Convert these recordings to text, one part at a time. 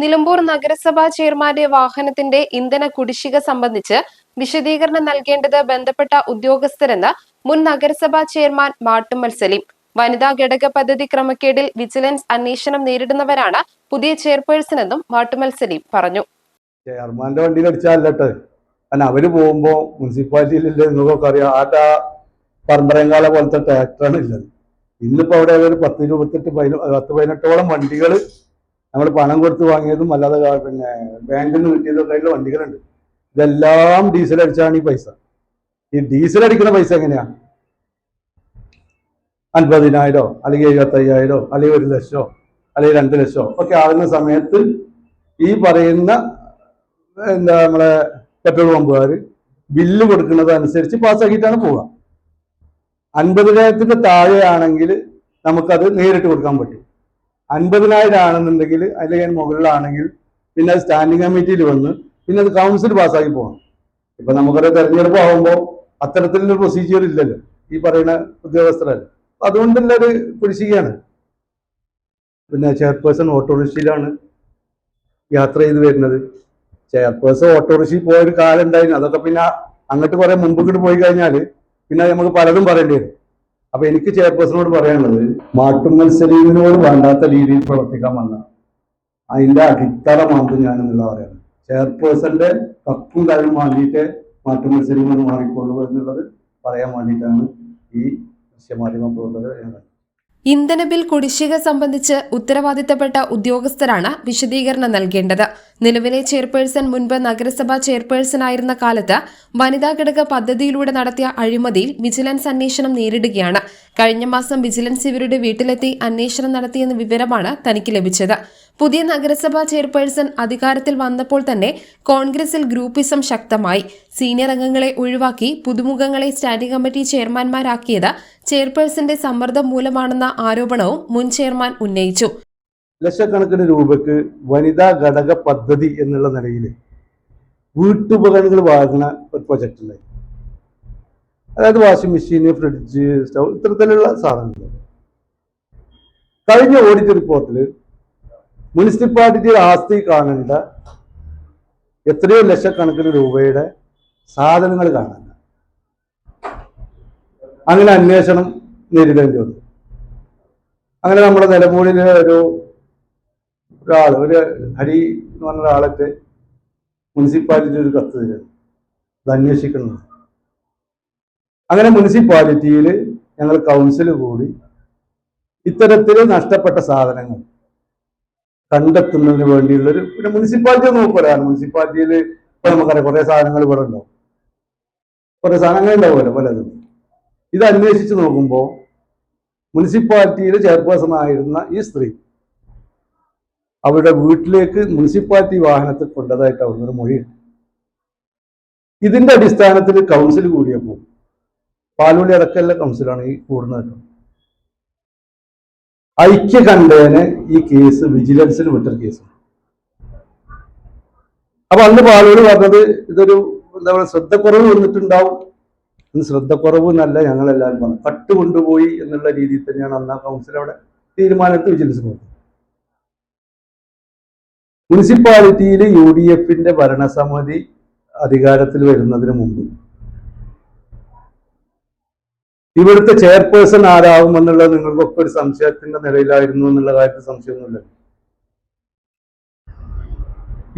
നിലമ്പൂർ നഗരസഭാ ചെയർമാന്റെ വാഹനത്തിന്റെ ഇന്ധന കുടിശ്ശിക സംബന്ധിച്ച് വിശദീകരണം നൽകേണ്ടത് ബന്ധപ്പെട്ട ഉദ്യോഗസ്ഥരെന്ന് മുൻ നഗരസഭാ ചെയർമാൻ മാട്ടുമ്മൽ സലീം. വനിതാ ഘടക പദ്ധതി ക്രമക്കേടിൽ വിജിലൻസ് അന്വേഷണം നേരിടുന്നവരാണ് പുതിയ ചെയർപേഴ്സൺ എന്നും മാട്ടുമ്മൽ സലീം പറഞ്ഞു. ചെയർമാന്റെ വണ്ടിയിൽ അടിച്ചാലട്ടെ. കാരണം അവർ പോകുമ്പോ മുനിസിപ്പാലിറ്റിയിലില്ല പോലത്തെ ട്രാക്ടറാണ് ഇന്നിപ്പോ അവിടെ ഒരു പത്ത് ഇരുപത്തെട്ട് പതിന പത്ത് പതിനെട്ടോളം വണ്ടികൾ നമ്മൾ പണം കൊടുത്ത് വാങ്ങിയതും അല്ലാതെ പിന്നെ ബാങ്കിൽ നിന്ന് കിട്ടിയതൊക്കെ ആയിട്ടുള്ള വണ്ടികളുണ്ട്. ഇതെല്ലാം ഡീസൽ അടിച്ചാണ് ഈ പൈസ. ഈ ഡീസൽ അടിക്കുന്ന പൈസ എങ്ങനെയാ? അൻപതിനായിരോ അല്ലെങ്കിൽ എഴുപത്തി അയ്യായിരോ അല്ലെങ്കിൽ ഒരു ലക്ഷമോ അല്ലെങ്കിൽ രണ്ട് ലക്ഷമോ ഒക്കെ ആകുന്ന സമയത്ത് ഈ പറയുന്ന എന്താ നമ്മളെ പെട്രോൾ പമ്പുകാർ ബില്ല് കൊടുക്കുന്നത് അനുസരിച്ച് പാസ്സാക്കിയിട്ടാണ് പോവുക. അൻപതിനായിരത്തിന്റെ താഴെയാണെങ്കിൽ നമുക്കത് നേരിട്ട് കൊടുക്കാൻ പറ്റും. അൻപതിനായിരം ആണെന്നുണ്ടെങ്കിൽ അല്ലെങ്കിൽ മുകളിലാണെങ്കിൽ പിന്നെ സ്റ്റാൻഡിംഗ് കമ്മിറ്റിയിൽ വന്ന് പിന്നെ അത് കൗൺസിൽ പാസ്സാക്കി പോകണം. ഇപ്പൊ നമുക്കറിയാം തെരഞ്ഞെടുപ്പ് ആകുമ്പോൾ അത്തരത്തിലുള്ള പ്രൊസീജിയർ ഇല്ലല്ലോ. ഈ പറയുന്ന ഉദ്യോഗസ്ഥരല്ല. അതുകൊണ്ടുള്ള ഒരു കുടിശ്ശികയാണ്. പിന്നെ ചെയർപേഴ്സൺ ഓട്ടോറിക്ഷയിലാണ് യാത്ര ചെയ്ത് വരുന്നത്. ചെയർപേഴ്സൺ ഓട്ടോറിക്ഷയിൽ പോയൊരു കാലം ഉണ്ടായിരുന്നു. അതൊക്കെ പിന്നെ അങ്ങോട്ട് കുറെ മുമ്പ് ഇങ്ങോട്ട് പോയി കഴിഞ്ഞാൽ പിന്നെ നമുക്ക് പലതും പറയേണ്ടി വരും. അപ്പൊ എനിക്ക് ചെയർപേഴ്സണോട് പറയാനുള്ളത് മാട്ടുമ്മൽ സലീമിനോട് വേണ്ടാത്ത രീതിയിൽ പ്രവർത്തിക്കാൻ വന്ന അതിന്റെ അടിത്തറ മാന്തും ഞാൻ എന്നുള്ള പറയാണ് ചെയർപേഴ്സന്റെ കപ്പും കാര്യം വാങ്ങിയിട്ട് മാട്ടുമ്മൽ സലീമിന് മാറിക്കൊള്ളൂ എന്നുള്ളത് പറയാൻ വേണ്ടിയിട്ടാണ് ഈ ദൃശ്യമാധ്യമ പ്രവർത്തകർ ഇന്ധന ബിൽ കുടിശ്ശിക സംബന്ധിച്ച് ഉത്തരവാദിത്തപ്പെട്ട ഉദ്യോഗസ്ഥരാണ് വിശദീകരണം നൽകേണ്ടത്. നിലവിലെ ചെയർപേഴ്സൺ മുൻപ് നഗരസഭാ ചെയർപേഴ്സണായിരുന്ന കാലത്ത് വനിതാ ഘടക പദ്ധതിയിലൂടെ നടത്തിയ അഴിമതിയിൽ വിജിലൻസ് അന്വേഷണം നേരിടുകയാണ്. കഴിഞ്ഞ മാസം വിജിലൻസ് ഇവരുടെ വീട്ടിലെത്തി അന്വേഷണം നടത്തിയെന്ന വിവരമാണ് തനിക്ക് ലഭിച്ചത്. പുതിയ നഗരസഭാ ചെയർപേഴ്സൺ അധികാരത്തിൽ വന്നപ്പോൾ തന്നെ കോൺഗ്രസിൽ ഗ്രൂപ്പിസം ശക്തമായി. സീനിയർ അംഗങ്ങളെ ഒഴിവാക്കി പുതുമുഖങ്ങളെ സ്റ്റാൻഡിംഗ് കമ്മിറ്റി ചെയർമാൻമാരാക്കിയത് ചെയർപേഴ്സന്റെ സമ്മർദ്ദം മൂലമാണെന്ന ആരോപണവും മുൻ ചെയർമാൻ ഉന്നയിച്ചു. ലക്ഷക്കണക്കിന് രൂപയ്ക്ക് വനിതാ ഘടക പദ്ധതി എന്നുള്ള നിലയിൽ വീട്ടുപകരണങ്ങൾ വാങ്ങുന്ന ഒരു പ്രൊജക്ട് ഉണ്ടായി അതായത് വാഷിംഗ് മെഷീൻ ഫ്രിഡ്ജ് സ്റ്റൗ ഇത്തരത്തിലുള്ള സാധനങ്ങൾ. കഴിഞ്ഞ ഓഡിറ്റ് റിപ്പോർട്ടിൽ മുനിസിപ്പാലിറ്റിയുടെ ആസ്തി കാണേണ്ട എത്രയോ ലക്ഷക്കണക്കിന് രൂപയുടെ സാധനങ്ങൾ കാണാൻ. അങ്ങനെ അന്വേഷണം നേരിടേണ്ടി വന്നു. അങ്ങനെ നമ്മുടെ നിലമ്പൂരിലെ ഒരു ഒരാൾ ഒരു ഹരി എന്ന് പറഞ്ഞ ഒരാളൊക്കെ മുനിസിപ്പാലിറ്റി ഒരു കത്ത് തരുന്നു ഇത് അന്വേഷിക്കണം അങ്ങനെ മുനിസിപ്പാലിറ്റിയിൽ ഞങ്ങൾ കൗൺസിൽ കൂടി ഇത്തരത്തിൽ നഷ്ടപ്പെട്ട സാധനങ്ങൾ കണ്ടെത്തുന്നതിന് വേണ്ടിയുള്ളൊരു പിന്നെ മുനിസിപ്പാലിറ്റി നോക്കുമല്ലോ മുനിസിപ്പാലിറ്റിയിൽ ഇപ്പൊ നമുക്കറിയാം കുറെ സാധനങ്ങൾ ഇവിടെ ഉണ്ടാവും. കുറെ സാധനങ്ങൾ ഉണ്ടാവുമല്ലോ പലതും. ഇത് അന്വേഷിച്ച് നോക്കുമ്പോൾ മുനിസിപ്പാലിറ്റിയിൽ ചെയർപേഴ്സൺ ആയിരുന്ന ഈ സ്ത്രീ അവരുടെ വീട്ടിലേക്ക് മുനിസിപ്പാലിറ്റി വാഹനത്തിൽ കൊണ്ടതായിട്ട് അവിടുന്ന് ഒരു മൊഴിയുണ്ട് ഇതിന്റെ അടിസ്ഥാനത്തിൽ കൗൺസിൽ കൂടിയപ്പോൾ പാലുള്ളി അടക്കമുള്ള കൗൺസിലാണ് ഈ കൂടുന്നത് ഐക്യ കണ്ടേന് ഈ കേസ് വിജിലൻസിന് വിട്ടൊരു കേസ് അപ്പൊ അന്ന് പാലോട് പറഞ്ഞത് ഇതൊരു എന്താ പറയുക ശ്രദ്ധക്കുറവ് വന്നിട്ടുണ്ടാവും. ശ്രദ്ധക്കുറവ് എന്നല്ല ഞങ്ങളെല്ലാവരും പറഞ്ഞു കട്ട് കൊണ്ടുപോയി എന്നുള്ള രീതിയിൽ തന്നെയാണ് അന്ന് ആ കൗൺസിൽ അവിടെ തീരുമാനത്ത് വിജിലൻസ് പോകുന്നത് മുനിസിപ്പാലിറ്റിയിൽ യു ഡി എഫിന്റെ ഭരണസമിതി അധികാരത്തിൽ വരുന്നതിന് മുമ്പ്. ഇവിടുത്തെ ചെയർപേഴ്സൺ ആരാകുമെന്നുള്ളത് നിങ്ങൾക്കൊക്കെ ഒരു സംശയത്തിന്റെ നിലയിലായിരുന്നു എന്നുള്ള കാര്യത്തിൽ സംശയമൊന്നുമില്ല.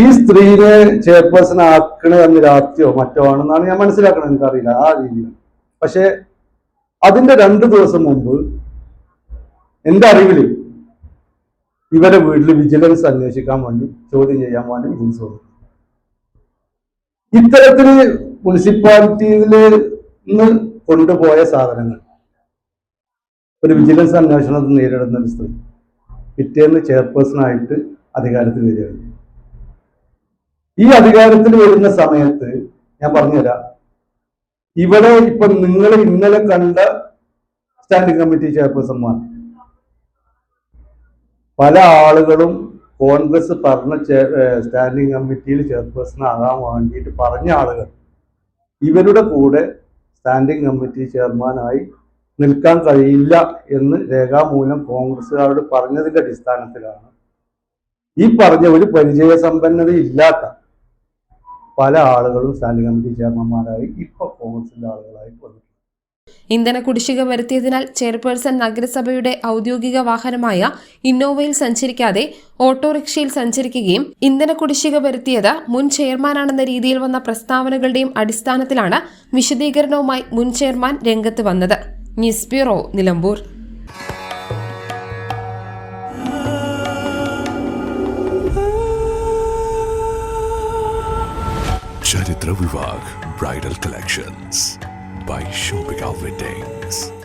ഈ സ്ത്രീയെ ചെയർപേഴ്സൺ ആക്കണേ അന്ന് രാത്രിയോ മറ്റോ ആണെന്നാണ് ഞാൻ മനസ്സിലാക്കണത് എനിക്കറിയില്ല ആ രീതിയിൽ. പക്ഷെ അതിന്റെ രണ്ട് ദിവസം മുമ്പ് എന്റെ അറിവിൽ ഇവരെ വീട്ടിൽ വിജിലൻസ് അന്വേഷിക്കാൻ വേണ്ടി ചോദ്യം ചെയ്യാൻ വേണ്ടി വിജിലൻസ് വന്നു. ഇത്തരത്തിൽ മുനിസിപ്പാലിറ്റിയിൽ നിന്ന് കൊണ്ടുപോയ സാധനങ്ങൾ. ഒരു വിജിലൻസ് അന്വേഷണത്തിൽ നേരിടുന്ന ഒരു സ്ത്രീ പിറ്റേന്ന് ചെയർപേഴ്സൺ ആയിട്ട് അധികാരത്തിൽ വരികയാണ്. ഈ അധികാരത്തിൽ വരുന്ന സമയത്ത് ഞാൻ പറഞ്ഞുതരാം. ഇവിടെ ഇപ്പൊ നിങ്ങൾ ഇന്നലെ കണ്ട സ്റ്റാൻഡിംഗ് കമ്മിറ്റി ചെയർപേഴ്സൺമാർ പല ആളുകളും കോൺഗ്രസ് പറഞ്ഞ സ്റ്റാൻഡിംഗ് കമ്മിറ്റിയിൽ ചെയർപേഴ്സൺ ആകാൻ വേണ്ടിയിട്ട് പറഞ്ഞ ആളുകൾ ഇവരുടെ കൂടെ സ്റ്റാൻഡിംഗ് കമ്മിറ്റി ചെയർമാനായി നിൽക്കാൻ കഴിയില്ല എന്ന് രേഖാമൂലം കോൺഗ്രസ്സുകാരോട് പറഞ്ഞതിന്റെ അടിസ്ഥാനത്തിലാണ് ഈ പറഞ്ഞ ഒരു പരിചയസമ്പന്നത ഇല്ലാത്ത പല ആളുകളും സ്റ്റാൻഡിംഗ് കമ്മിറ്റി ചെയർമാൻമാരായി ഇപ്പൊ കോൺഗ്രസിന്റെ ആളുകളായി വന്നു ഇന്ധന കുടിശ്ശിക വരുത്തിയതിനാൽ ചെയർപേഴ്സൺ നഗരസഭയുടെ ഔദ്യോഗിക വാഹനമായ ഇന്നോവയിൽ സഞ്ചരിക്കാതെ ഓട്ടോറിക്ഷയിൽ സഞ്ചരിക്കുകയും ഇന്ധന കുടിശ്ശിക വരുത്തിയത് മുൻ ചെയർമാനാണെന്ന രീതിയിൽ വന്ന പ്രസ്താവനകളുടെയും അടിസ്ഥാനത്തിലാണ് വിശദീകരണവുമായി മുൻ ചെയർമാൻ രംഗത്ത് വന്നത്. News bureau Nilambur. Charithra Vivah bridal collections. by Shobik Alvin